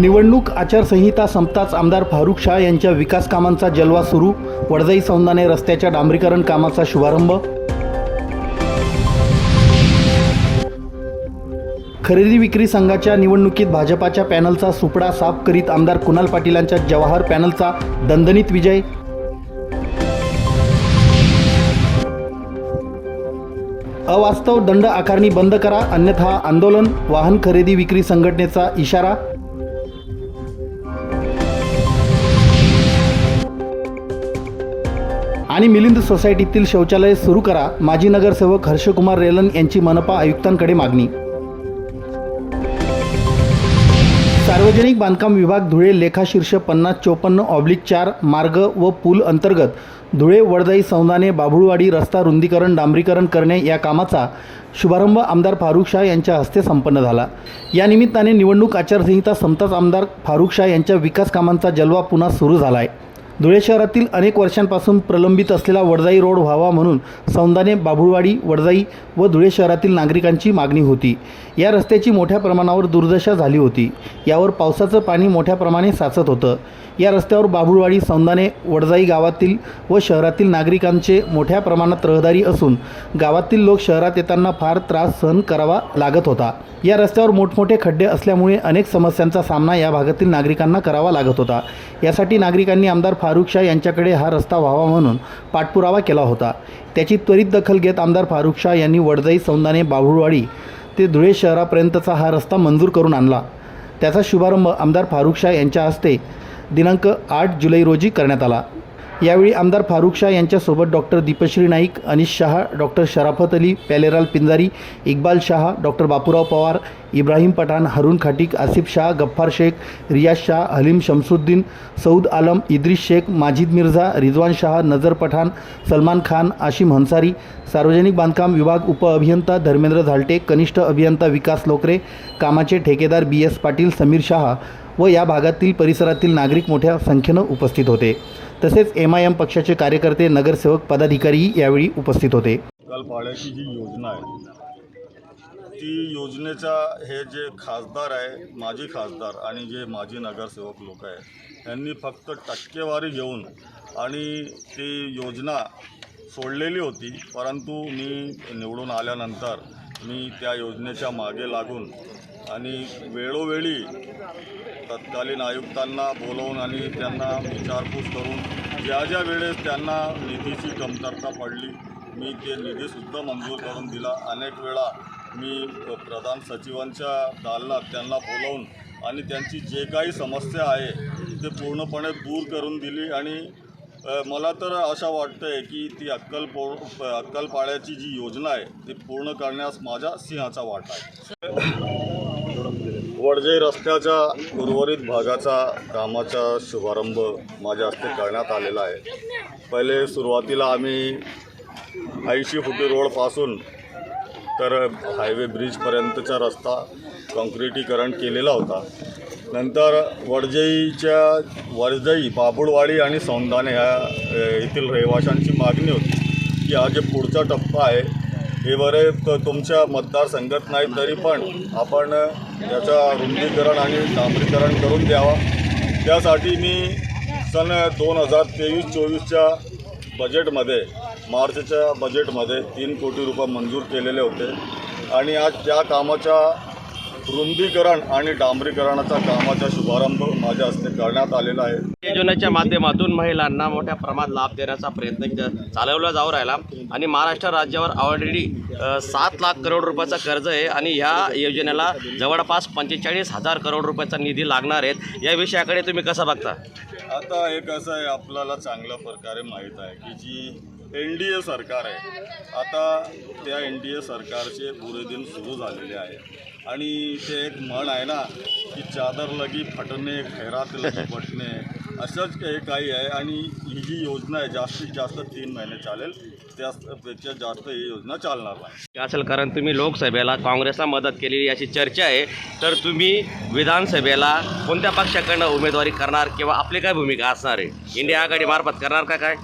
निवडणूक आचारसंहिता संपताच आमदार फारुख शाह यांच्या विकास कामांचा जलवा सुरू. वडजाई सौंदाने रस्त्याच्या डांबरीकरण कामाचा शुभारंभ. खरेदी विक्री संघाच्या निवडणुकीत भाजपाच्या पॅनलचा सुपडा साफ करीत आमदार कुणाल पाटीलांच्या जवाहर पॅनलचा दणदणीत विजय. अवास्तव दंड आकारणी बंद करा अन्यथा आंदोलन वाहन खरेदी विक्री संघटनेचा इशारा. आणि मिलिंद सोसायटीतील शौचालय सुरू करा. माजी नगरसेवक हर्षकुमार रेलन यांची मनपा आयुक्तांकडे मागणी. सार्वजनिक बांधकाम विभाग धुळे लेखाशीर्ष पन्नास चोपन्न ऑब्लिक चार मार्ग व पूल अंतर्गत धुळे वडदाई सौंदाने बाभुळवाडी रस्ता रुंदीकरण डांबरीकरण करणे या कामाचा शुभारंभ आमदार फारुख शाह यांच्या हस्ते संपन्न झाला. या निमित्ताने निवडणूक आचारसंहिता संपताच आमदार फारुख शाह यांच्या विकास कामांचा जलवा पुन्हा सुरू झाला आहे धुळे शहरातील अनेक वर्षांपासून प्रलंबित असलेला वडजाई रोड व्हावा म्हणून सौंदाने बाभुळवाडी वडजाई व धुळे शहरातील नागरिकांची मागणी होती. या रस्त्याची मोठ्या प्रमाणावर दुर्दशा झाली होती. यावर पावसाचं पाणी मोठ्या प्रमाणे साचत होतं. या रस्त्यावर बाभुळवाडी सौंदाने वडजाई गावातील व शहरातील नागरिकांचे मोठ्या प्रमाणात रहदारी असून गावातील लोक शहरात येताना फार त्रास सहन करावा लागत होता. या रस्त्यावर मोठमोठे खड्डे असल्यामुळे अनेक समस्यांचा सामना या भागातील नागरिकांना करावा लागत होता. यासाठी नागरिकांनी आमदार फारुखशाह यांच्याकडे हा रस्ता व्हावा म्हणून पाठपुरावा केला होता. त्याची त्वरित दखल घेत आमदार फारुखशाह यांनी वडजाई सौंदाने बाभुळवाडी ते धुळे शहरापर्यंतचा हा रस्ता मंजूर करून आणला. त्याचा शुभारंभ आमदार फारुखशाह यांच्या हस्ते दिनांक आठ जुलै रोजी करण्यात आला. यावेळी आमदार फारुख शाह यांच्यासोबत डॉक्टर दीपश्री नाईक अनिश शहा डॉक्टर शराफत अली पॅलेराल पिंजारी इक्बाल शहा डॉक्टर बापूराव पवार इब्राहिम पठाण हरुण खाटिक आसिफ शाह गफ्फार शेख रियाज शाह हलीम शमसुद्दीन सऊद आलम इद्रिस शेख माजिद मिर्झा रिजवान शाह नजर पठाण सलमान खान आशिम हन्सारी सार्वजनिक बांधकाम विभाग उपअभियंता धर्मेंद्र झालटे कनिष्ठ अभियंता विकास लोकरे कामाचे ठेकेदार बी एस पाटील समीर शहा व या भागातील परिसरातील नागरिक मोठ्या संख्येनं उपस्थित होते. तसेच एम आय एम पक्षाचे कार्यकर्ते नगरसेवक पदाधिकारीही यावेळी उपस्थित होते. गलपाड्याची जी योजना आहे. ती योजनेचा हे जे खासदार आहे माजी खासदार आणि जे माजी नगरसेवक लोक आहे यांनी फक्त टक्केवारी घेऊन आणि ती योजना सोडलेली होती. परंतु मी निवडून आल्यानंतर मी त्या योजनेच्या मागे लागून आणि वेळोवेळी तत्कालीन आयुक्तांना बोलवून आणि त्यांना विचारपूस करून ज्या ज्या वेळेस त्यांना निधीची कमतरता पडली मी ते निधीसुद्धा मंजूर करून दिला. अनेक वेळा मी प्रधान सचिवांच्या दालनात त्यांना बोलवून आणि त्यांची जे काही समस्या आहे ते पूर्णपणे दूर करून दिली आणि मला तर असं वाटतं आहे की ती अक्कलपो अक्कलपाड्याची जी योजना आहे ती पूर्ण करण्यास माझ्या सिंहाचा वाटा आहे. वडजे रस्त्याच्या उर्वरित भागाचा कामाचा शुभारंभ माझ्या हस्ते करण्यात आलेला आहे. पहिले सुरुवातीला आम्ही ऐंशी फुटी रोडपासून तर हायवे ब्रिजपर्यंतचा रस्ता कॉन्क्रिटीकरण केलेला होता. नंतर वडजईच्या वडजई बाबुळवाडी आणि सौंदाने ह्या येथील रहिवाशांची मागणी होती की हा जे पुढचा टप्पा आहे हे बरे तुमच्या मतदारसंघात नाही तरी पण आपण याचं रुंदीकरण आणि डांबरीकरण करून द्यावा. त्यासाठी मी सन दोन हजार तेवीस चोवीसच्या बजेटमध्ये मार्चच्या बजेटमध्ये तीन कोटी रुपये मंजूर केलेले होते. आणि आज त्या कामाच्या रुंदीकरण आणि डांबरीकरणाचा कामाचा शुभारंभ माझ्या हस्ते करण्यात आलेला आहे. योजनेच्या माध्यमातून महिलांना मोठ्या प्रमाणात लाभ देण्याचा प्रयत्न चालवला जाऊ राहिला. आणि महाराष्ट्र राज्यावर ऑलरेडी सात लाख करोड रुपयाचं कर्ज आहे आणि ह्या योजनेला जवळपास पंचेचाळीस हजार करोड रुपयाचा निधी लागणार आहेत. या विषयाकडे तुम्ही कसं बघता? आता हे कसं आहे आपल्याला चांगल्या प्रकारे माहीत आहे की जी एन डी ए सरकार आहे आता त्या एन डी ए सरकारचे पुरे दिन सुरू झालेले आहे. आणि ते एक म्हण आहे ना की चादर लगी फटणे खैरात लगी पटणे असंच काही काही आहे. आणि ही जी योजना आहे जास्तीत जास्त तीन महिने चालेल त्यापेक्षा जास्त ही योजना चालणार नाही. असेल कारण तुम्ही लोकसभेला काँग्रेसला मदत केलेली याची चर्चा आहे तर तुम्ही विधानसभेला कोणत्या पक्षाकडनं उमेदवारी करणार किंवा आपली काय भूमिका असणार आहे? इंडिया आघाडी मार्फत करणार का काय?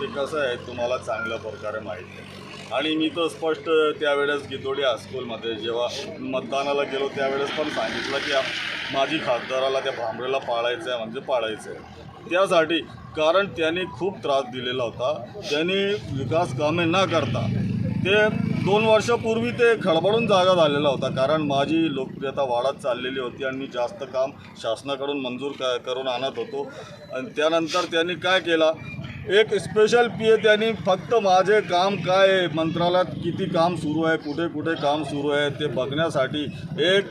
ते कसं आहे तुम्हाला चांगल्या प्रकारे माहीत आहे. आणि मी तर स्पष्ट त्यावेळेस गितोडी हायस्कूलमध्ये जेव्हा मतदानाला गेलो त्यावेळेस पण सांगितलं की माझी खासदाराला त्या भांबरेला पाळायचं आहे म्हणजे पाळायचं आहे. त्यासाठी कारण त्यांनी खूप त्रास दिलेला होता. त्यांनी विकास कामे न करता ते दोन वर्षापूर्वी ते खडबडून जागा झालेला होता कारण माझी लोकप्रियता वाढत चाललेली होती आणि मी जास्त काम शासनाकडून मंजूर क करून आणत होतो. आणि त्यानंतर त्यांनी काय केला एक स्पेशल पी ए त्यांनी फक्त माझे काम काय आहे? मंत्रालयात किती काम सुरू आहे? कुठे कुठे काम सुरू आहे? ते बघण्यासाठी एक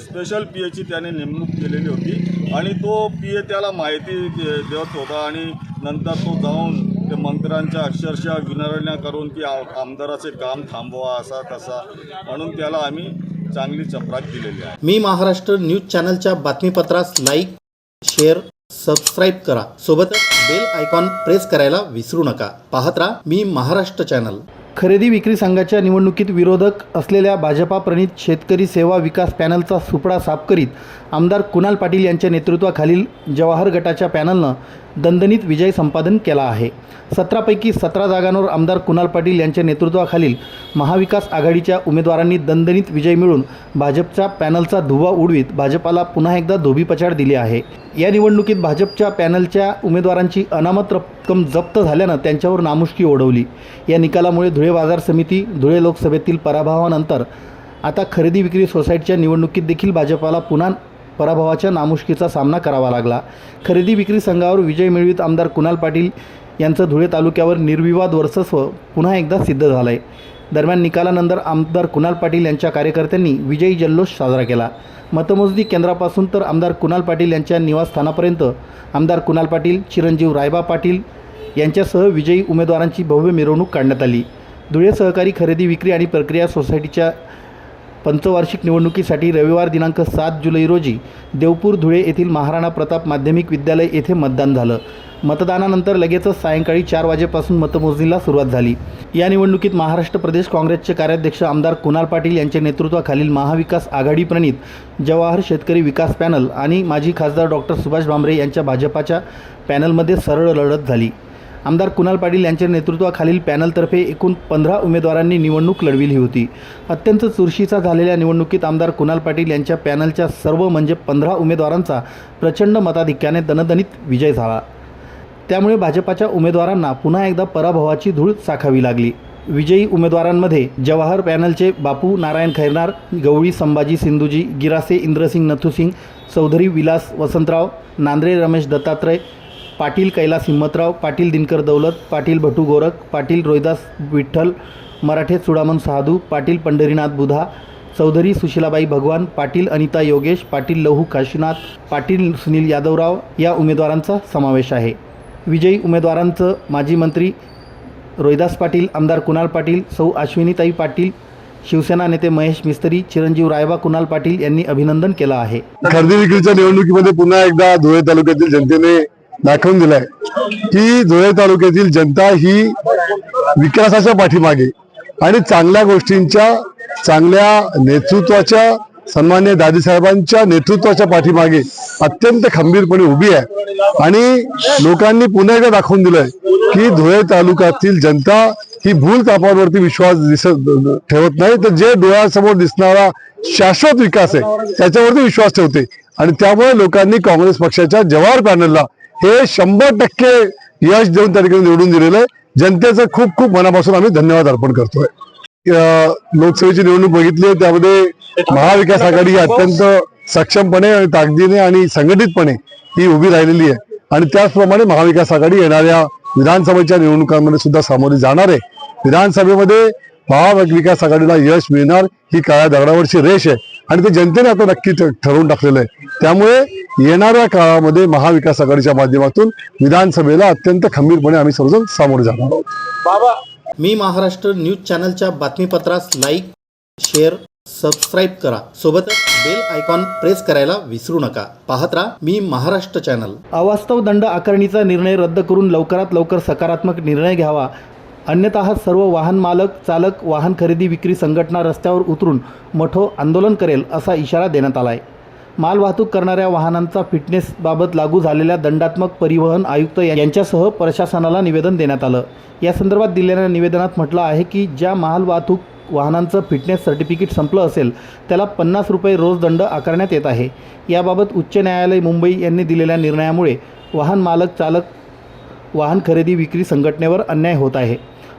स्पेशल पी एची त्याने नेमणूक केलेली होती. आणि तो पी ए त्याला माहिती दे- देत होता आणि नंतर तो जाऊन ते मंत्र्यांच्या अक्षरशः विनरण्या करून की आमदाराचे काम थांबवा असा तसा. म्हणून त्याला आम्ही चांगली चपराक दिलेली आहे. मी महाराष्ट्र न्यूज चॅनलच्या बातमीपत्रास लाईक शेअर सबस्क्राईब करा. सोबतच बेल आयकॉन प्रेस करायला विसरू नका. पाहत राहा मी महाराष्ट्र चॅनल खरेदी विक्री संघाच्या निवडणुकीत विरोधक असलेल्या भाजपा प्रणित शेतकरी सेवा विकास पॅनलचा सुपडा साफ करीत आमदार कुणाल पाटील यांच्या नेतृत्वाखालील जवाहर गटाच्या पॅनलनं दणदणीत विजय संपादन केला आहे. सतरापैकी सतरा जागांवर आमदार कुणाल पाटील यांच्या नेतृत्वाखालील महाविकास आघाडीच्या उमेदवारांनी दणदणीत विजय मिळून भाजपच्या पॅनलचा धुव्वा उडवीत भाजपाला पुन्हा एकदा धोबीपछाड दिली आहे. या निवडणुकीत भाजपच्या पॅनलच्या उमेदवारांची अनामत रक्कम जप्त झाल्यानं त्यांच्यावर नामुष्की ओढवली. या निकालामुळे धुळे बाजार समिती धुळे लोकसभेतील पराभवानंतर आता खरेदी विक्री सोसायटीच्या निवडणुकीत देखील भाजपाला पुन्हा पराभवाच्या नामुष्कीचा सामना करावा लागला. खरेदी विक्री संघावर विजय मिळवित आमदार कुणाल पाटील यांचं धुळे तालुक्यावर निर्विवाद वर्चस्व पुन्हा एकदा सिद्ध झालं आहे दरम्यान निकालानंतर आमदार कुणाल पाटील यांच्या कार्यकर्त्यांनी विजयी जल्लोष साजरा केला. मतमोजणी केंद्रापासून तर आमदार कुणाल पाटील यांच्या निवासस्थानापर्यंत आमदार कुणाल पाटील चिरंजीव रायबा पाटील यांच्यासह विजयी उमेदवारांची भव्य मिरवणूक काढण्यात आली. धुळे सहकारी खरेदी विक्री आणि प्रक्रिया सोसायटीच्या पंचवार्षिक निवडणुकीसाठी रविवार दिनांक सात जुलै रोजी देवपूर धुळे येथील महाराणा प्रताप माध्यमिक विद्यालय येथे मतदान झालं. मतदानानंतर लगेचच सायंकाळी चार वाजेपासून मतमोजणीला सुरुवात झाली. या निवडणुकीत महाराष्ट्र प्रदेश काँग्रेसचे कार्याध्यक्ष आमदार कुणाल पाटील यांच्या नेतृत्वाखालील महाविकास आघाडी प्रणित जवाहर शेतकरी विकास पॅनल आणि माजी खासदार डॉक्टर सुभाष भामरे यांच्या भाजपाच्या पॅनलमध्ये सरळ लढत झाली. आमदार कुणाल पाटील यांच्या नेतृत्वाखालील पॅनलतर्फे एकूण पंधरा उमेदवारांनी निवडणूक लढविली होती. अत्यंत चुरशीचा झालेल्या निवडणुकीत आमदार कुणाल पाटील यांच्या पॅनलच्या सर्व म्हणजे पंधरा उमेदवारांचा प्रचंड मताधिक्याने दणदणीत विजय झाला. त्यामुळे भाजपाच्या उमेदवारांना पुन्हा एकदा पराभवाची धूळ चाखावी लागली. विजयी उमेदवारांमध्ये जवाहर पॅनलचे बापू नारायण खैरनार गवळी संभाजी सिंधूजी गिरासे इंद्रसिंग नथुसिंग चौधरी विलास वसंतराव नांद्रे रमेश दत्तात्रय पाटील कैलास हिम्मतराव पाटील दिनकर दौलत पाटील भटू गोरख पाटील रोहिदास विठ्ठल मराठे चुडामन साधू पाटील पंढरीनाथ बुधा चौधरी सुशीलाबाई भगवान पाटील अनिता योगेश पाटील लहू काशीनाथ पाटील सुनील यादवराव या उमेदवारांचा समावेश आहे. विजयी उमेदवारांचं माजी मंत्री रोहिदास पाटील आमदार कुणाल पाटील सौ अश्विनीताई पाटील शिवसेना नेते महेश मिस्त्री चिरंजीव रायबा कुणाल पाटील यांनी अभिनंदन केलं आहे. खरेदी विक्रीच्या निवडणुकीमध्ये पुन्हा एकदा धुळे तालुक्यातील जनतेने दाखवून दिलाय. की धुळे तालुक्यातील जनता ही विकासाच्या पाठीमागे आणि चांगल्या गोष्टींच्या चांगल्या नेतृत्वाच्या सन्मान्य दादीसाहेबांच्या नेतृत्वाच्या पाठीमागे अत्यंत खंबीरपणे उभी आहे. आणि लोकांनी पुन्हा एकदा दाखवून दिलंय की धुळे तालुक्यातील जनता ही भूल कापांवरती विश्वास दिसत ठेवत नाही. तर जे डोळ्यासमोर दिसणारा शाश्वत विकास आहे त्याच्यावरती विश्वास ठेवते. आणि त्यामुळे लोकांनी काँग्रेस पक्षाच्या जवाहर पॅनलला हे शंभर टक्के यश देऊन त्या ठिकाणी निवडून दिलेलं आहे. जनतेचं खूप खूप मनापासून आम्ही धन्यवाद अर्पण करतोय. लोकसभेची निवडणूक बघितली आहे त्यामध्ये महाविकास आघाडी अत्यंत सक्षमपणे आणि ताकदीने आणि संघटितपणे ही उभी राहिलेली आहे. आणि त्याचप्रमाणे महाविकास आघाडी येणाऱ्या विधानसभेच्या निवडणुकांमध्ये सुद्धा सामोरी जाणार आहे. विधानसभेमध्ये महाविकास आघाडीला यश मिळणार ही काळ्या दगडावरची रेष आहे. आणि ते जनतेने आता नक्की ठरवून टाकलेलं आहे. त्यामुळे येणाऱ्या काळामध्ये महाविकास आघाडीच्या माध्यमातून विधानसभेला अत्यंत खंबीरपणे आम्ही सर्वजण सामोरे जाणार आहोत. मी महाराष्ट्र न्यूज चॅनलच्या बातमीपत्रास लाईक शेअर सबस्क्राईब करा. सोबतच बेल आयकॉन प्रेस करायला विसरू नका. पाहत राहा मी महाराष्ट्र चॅनल. अवास्तव दंड आकारणीचा निर्णय रद्द करून लवकरात लवकर सकारात्मक निर्णय घ्यावा. अन्यतः सर्व वाहन मालक चालक वाहन खरेदी विक्री संघटना रस्त्यावर उतरून मोठं आंदोलन करेल असा इशारा देण्यात आला आहे मालवाहतूक करणाऱ्या वाहनांचा फिटनेसबाबत लागू झालेल्या दंडात्मक परिवहन आयुक्त यांच्यासह प्रशासनाला निवेदन देण्यात आलं. या संदर्भात दिलेल्या निवेदनात म्हटलं आहे की ज्या मालवाहतूक वाहनांचं फिटनेस सर्टिफिकेट संपलं असेल त्याला पन्नास रुपये रोज दंड आकारण्यात येत आहे. याबाबत उच्च न्यायालय मुंबई यांनी दिलेल्या निर्णयामुळे वाहन मालक चालक वाहन खरेदी विक्री संघटनेवर अन्याय होत आहे.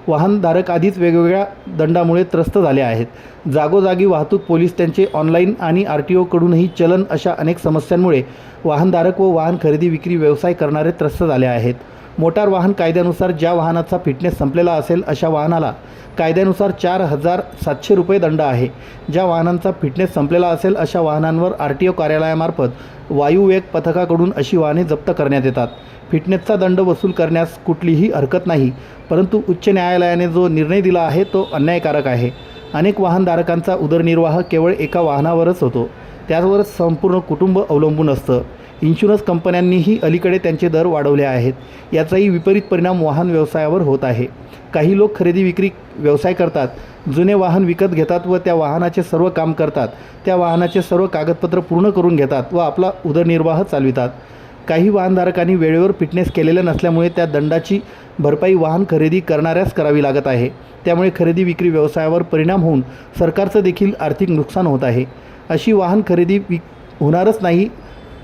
वाहनधारक आधीच वेगवेगळ्या दंडामुळे त्रस्त झाले आहेत. जागोजागी वाहतूक पोलीस त्यांचे ऑनलाईन आणि आर टी ओकडूनही चलन अशा अनेक समस्यांमुळे वाहनधारक व वाहन खरेदी विक्री व्यवसाय करणारे त्रस्त झाले आहेत. मोटार वाहन कायद्यानुसार ज्या वाहनाचा फिटनेस संपलेला असेल अशा वाहनाला कायद्यानुसार चार हजार सातशे रुपये दंड आहे. ज्या वाहनांचा फिटनेस संपलेला असेल अशा वाहनांवर आर टी ओ कार्यालयामार्फत वायुवेग पथकाकडून अशी वाहने जप्त करण्यात येतात. फिटनेसचा दंड वसूल करण्यास कुठलीही हरकत नाही परंतु उच्च न्यायालयाने जो निर्णय दिला आहे तो अन्यायकारक आहे. अनेक वाहनधारकांचा उदरनिर्वाह केवळ एका वाहनावरच होतो. त्याचवर संपूर्ण कुटुंब अवलंबून असतं. इन्शुरन्स कंपन्यांनीही अलीकडे त्यांचे दर वाढवले आहेत. याचाही विपरीत परिणाम वाहन व्यवसायावर होत आहे. काही लोक खरेदी विक्री व्यवसाय करतात जुने वाहन विकत घेतात व त्या वाहनाचे सर्व काम करतात. त्या वाहनाचे सर्व कागदपत्र पूर्ण करून घेतात व आपला उदरनिर्वाह चालवितात. काही वाहनधारकांनी वेळेवर फिटनेस केलेलं नसल्यामुळे त्या दंडाची भरपाई वाहन खरेदी करणाऱ्यास करावी लागत आहे. त्यामुळे खरेदी विक्री व्यवसायावर परिणाम होऊन सरकारचं देखील आर्थिक नुकसान होत आहे. अशी वाहन खरेदी विक होणारच नाही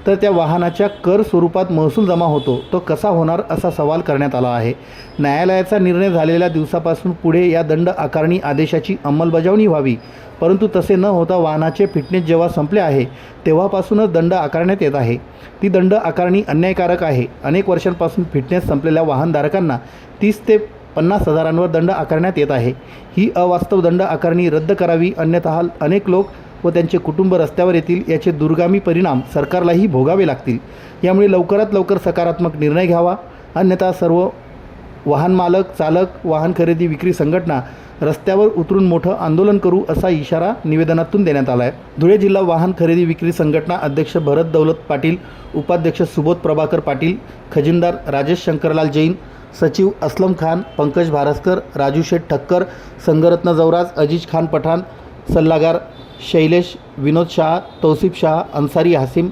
तर त्या वाहनाच्या कर स्वरूपात महसूल जमा होतो. तो कसा होणार असा सवाल करण्यात आला आहे. न्यायालयाचा निर्णय झालेल्या दिवसापासून पुढे या दंड आकारणी आदेशाची अंमलबजावणी व्हावी. परंतु तसे न होता वाहनाचे फिटनेस जेव्हा संपले आहे तेव्हापासूनच दंड आकारण्यात येत आहे. ती दंड आकारणी अन्यायकारक आहे. अनेक वर्षांपासून फिटनेस संपलेल्या वाहनधारकांना तीस ते पन्नास हजारांवर दंड आकारण्यात येत आहे. ही अवास्तव दंड आकारणी रद्द करावी अन्यथा अनेक लोक व त्यांचे कुटुंब रस्त्यावर येतील याचे दुर्गामी परिणाम सरकारलाही भोगावे लागतील. यामुळे लवकरात लवकर सकारात्मक निर्णय घ्यावा. अन्यथा सर्व वाहन मालक चालक वाहन खरेदी विक्री संघटना रस्त्यावर उतरून मोठं आंदोलन करू असा इशारा निवेदनातून देण्यात आला आहे धुळे जिल्हा वाहन खरेदी विक्री संघटना अध्यक्ष भरत दौलत पाटील उपाध्यक्ष सुबोध प्रभाकर पाटील खजिनदार राजेश शंकरलाल जैन सचिव असलम खान पंकज भारस्कर राजू शेठ ठक्कर संगरत्न जवराज अजीज खान पठाण सल्लागार शैलेश विनोद शाह तौसिफ शाह अन्सारी हासिम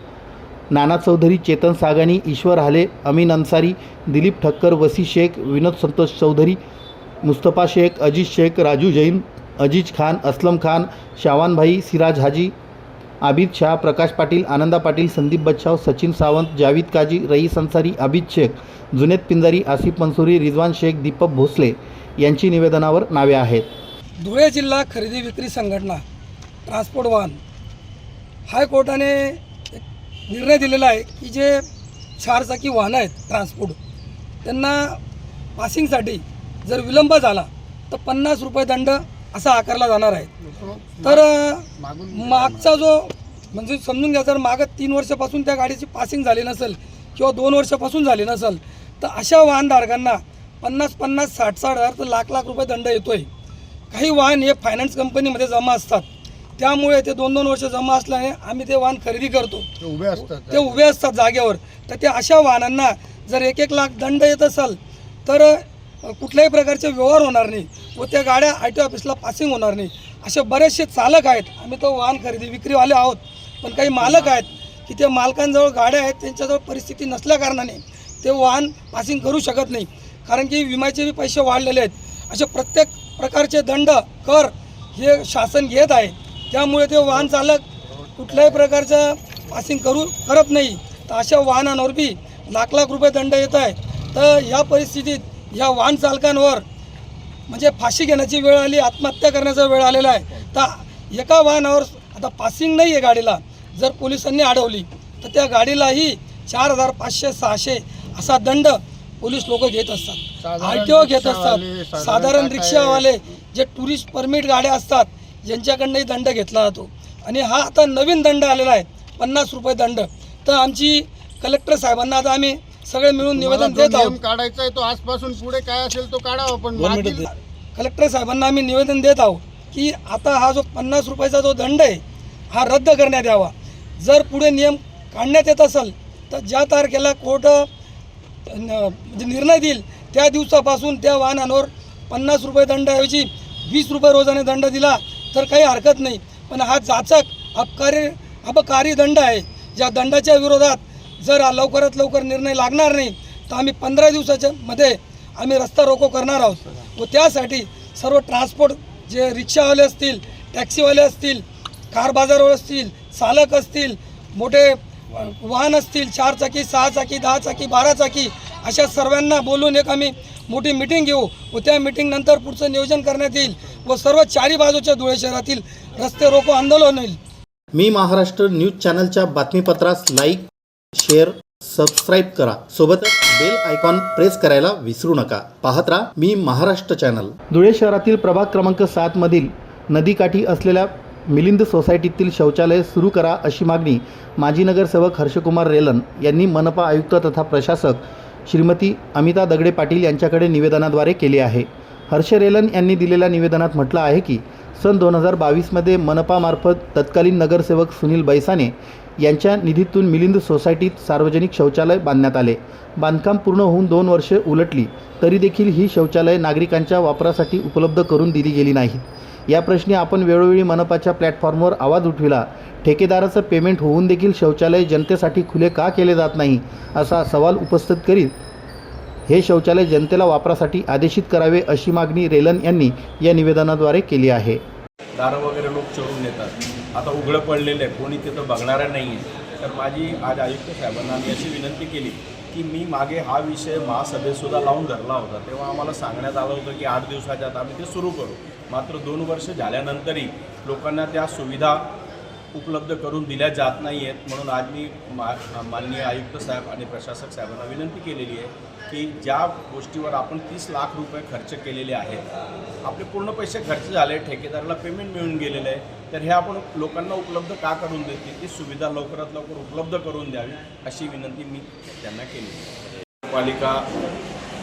नाना चौधरी चेतन सागानी ईश्वर हाले अमीन अन्सारी दिलीप ठक्कर वसी शेख विनोद संतोष चौधरी मुस्तफा शेख अजीज शेख राजू जैन अजीज खान असलम खान शावानभाई सिराज हाजी आबिद शाह प्रकाश पाटील आनंदा पाटील संदीप बच्छाव सचिन सावंत जावीद काजी रईस अन्सारी आबिद शेख जुनेद पिंजारी आसिफ मंसुरी रिजवान शेख दीपक भोसले यांची निवेदनावर नावे आहेत. धुळे जिल्हा खरेदी विक्री संघटना ट्रान्सपोर्ट वाहन. हायकोर्टाने एक निर्णय दिलेला आहे की जे चारचाकी वाहनं आहेत ट्रान्सपोर्ट त्यांना पासिंगसाठी जर विलंब झाला तर पन्नास रुपये दंड असा आकारला जाणार आहे. तर मागचा जो म्हणजे समजून घ्या जर मागं तीन वर्षापासून त्या गाडीची पासिंग झाली नसेल किंवा दोन वर्षापासून झाली नसेल तर अशा वाहनधारकांना पन्नास पन्नास साठ साठ हजार तर लाख लाख रुपये दंड येतो आहे काही वाहन हे फायनान्स कंपनीमध्ये जमा असतात. त्यामुळे ते दोन दोन वर्ष जमा असल्याने आम्ही ते वाहन खरेदी करतो. उभे असतात. ते उभे असतात जागेवर. तर त्या अशा वाहनांना जर एक एक लाख दंड येत असेल तर कुठल्याही प्रकारचे व्यवहार होणार नाही व त्या गाड्या आय टी ऑफिसला पासिंग होणार नाही. असे बरेचसे चालक आहेत. आम्ही तो वाहन खरेदी विक्रीवाले आहोत. पण काही मालक आहेत की त्या मालकांजवळ गाड्या आहेत त्यांच्याजवळ परिस्थिती नसल्याकारणाने ते वाहन पासिंग करू शकत नाही. कारण की विम्याचे बी पैसे वाढलेले आहेत. असे प्रत्येक प्रकारचे दंड कर हे शासन घेत आहे. त्यामुळे ते वाहन चालक कुठल्याही प्रकारचं पासिंग करू करत नाही. तर अशा वाहनांवर बी लाख लाख रुपये दंड येत आहे. तर या परिस्थितीत या वाहन चालकांवर म्हणजे फाशी घेण्याची वेळ आली आत्महत्या करण्याचा वेळ आलेला आहे. तर एका वाहनावर आता पासिंग नाही आहे गाडीला. जर पोलिसांनी अडवली तर त्या गाडीलाही चार हजार पाचशे सहाशे असा दंड पोलीस लोक घेत असतात. आर टी ओ घेत असतात. साधारण रिक्षावाले जे टुरिस्ट परमिट गाड्या असतात यांच्याकडनंही दंड घेतला जातो. आणि हा आता नवीन दंड आलेला आहे पन्नास रुपये दंड. तर आमची कलेक्टर साहेबांना आता आम्ही सगळे मिळून निवेदन देत आहोत. काढायचा आहे तो आजपासून पुढे काय असेल तो काढावा पण मागील- कलेक्टर साहेबांना आम्ही निवेदन देत आहोत की आता हा जो पन्नास रुपयाचा जो दंड आहे हा रद्द करण्यात यावा. जर पुढे नियम काढण्यात येत असेल तर ज्या तारखेला कोर्ट न- म्हणजे निर्णय देईल त्या दिवसापासून त्या वाहनांवर पन्नास रुपये दंडाऐवजी वीस रुपये रोजाने दंड दिला तर काही हरकत नाही. पण हा जाचक अपकारी अपकारी दंड आहे. ज्या दंडाच्या विरोधात जर लवकरात लवकर निर्णय लागणार नाही तर आम्ही पंधरा दिवसाच्या मध्ये आम्ही रस्ता रोको करणार आहोत. व त्यासाठी सर्व ट्रान्सपोर्ट जे रिक्षावाले असतील टॅक्सीवाले असतील कार बाजारवर असतील चालक असतील मोठे वाहन असतील चार चाकी सहा चाकी दहा चाकी बारा चाकी अशा सर्वांना बोलून एक आम्ही मोठी मिटिंग घेऊ व त्या मिटिंगनंतर पुढचं नियोजन करण्यात येईल व सर्व चारी बाजूच्या धुळे शहरातील रस्ते रोको आंदोलन होईल. मी महाराष्ट्र न्यूज चॅनलच्या बातमीपत्रास लाईक शेअर सबस्क्राईब करा. सोबतच बेल आयकॉन प्रेस करायला विसरू नका. पाहत राहा मी महाराष्ट्र चॅनल. धुळे शहरातील प्रभाग क्रमांक सात मधील नदीकाठी असलेल्या मिलिंद सोसायटीतील शौचालय सुरू करा अशी मागणी माजी नगरसेवक हर्षकुमार रेलन यांनी मनपा आयुक्त तथा प्रशासक श्रीमती अमिता दगडे पाटील यांच्याकडे निवेदनाद्वारे केले आहे. हर्ष रेलन यांनी दिलेल्या निवेदनात म्हटलं आहे की सन दोन हजार बावीसमध्ये मनपामार्फत तत्कालीन नगरसेवक सुनील बैसाने यांच्या निधीतून मिलिंद सोसायटीत सार्वजनिक शौचालय बांधण्यात आले. बांधकाम पूर्ण होऊन दोन वर्षे उलटली तरी देखील ही शौचालय नागरिकांच्या वापरासाठी उपलब्ध करून दिली गेली नाहीत. या प्रश्नी आपण वेळोवेळी मनपाच्या प्लॅटफॉर्मवर आवाज उठविला. ठेकेदाराचं पेमेंट होऊन देखील शौचालय जनतेसाठी खुले का केले जात नाही असा सवाल उपस्थित करीत हे शौचालय जनतेला वापरासाठी आदेशित करावे अशी मागणी रेलन यांनी या निवेदनाद्वारे केली आहे. दारं वगैरे लोक चोरून नेतात. आता उघडं पडलेलं आहे. कोणी तिथं बघणारं नाही आहे तर माझी आज आयुक्त साहेबांना मी अशी विनंती केली की मी मागे हा विषय महासभेतसुद्धा लावून धरला होता. तेव्हा आम्हाला सांगण्यात आलं होतं की आठ दिवसाच्या आत आम्ही ते सुरू करू. मात्र दोन वर्ष झाल्यानंतरही लोकांना त्या सुविधा उपलब्ध करून दिल्या जात नाही आहेत म्हणून आज मी मा माननीय आयुक्त साहेब आणि प्रशासक साहेबांना विनंती केलेली आहे की ज्या गोष्टीवर आपण तीस लाख रुपये खर्च केलेले आहेत आपले पूर्ण पैसे खर्च झाले ठेकेदाराला पेमेंट मिळून गेलेलं आहे तर हे आपण लोकांना उपलब्ध का करून देतील? ती सुविधा लवकरात लवकर उपलब्ध करून द्यावी अशी विनंती मी त्यांना केली पालिका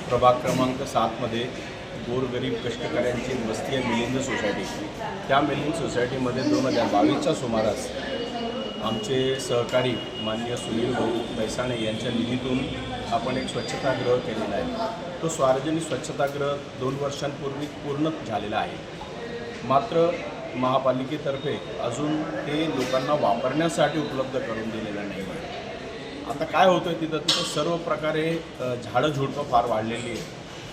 प्रभाग क्रमांक सातमध्ये गोरगरीब कष्टकऱ्यांची वस्ती आहे मिलिंद सोसायटी. त्या मिलिंद सोसायटीमध्ये दोन हजार बावीसच्या सुमारास आमचे सहकारी माननीय सुनील भाऊ बैसाणे यांच्या निधीतून आपण एक स्वच्छतागृह केलेला आहे. तो सार्वजनिक स्वच्छतागृह दोन वर्षांपूर्वी पूर्ण झालेला आहे. मात्र महापालिकेतर्फे अजून ते लोकांना वापरण्यासाठी उपलब्ध करून दिलेलं नाही आहे. आता काय होतं आहे तिथं? तिथं सर्व प्रकारे झाडं झुडपं फार वाढलेली आहे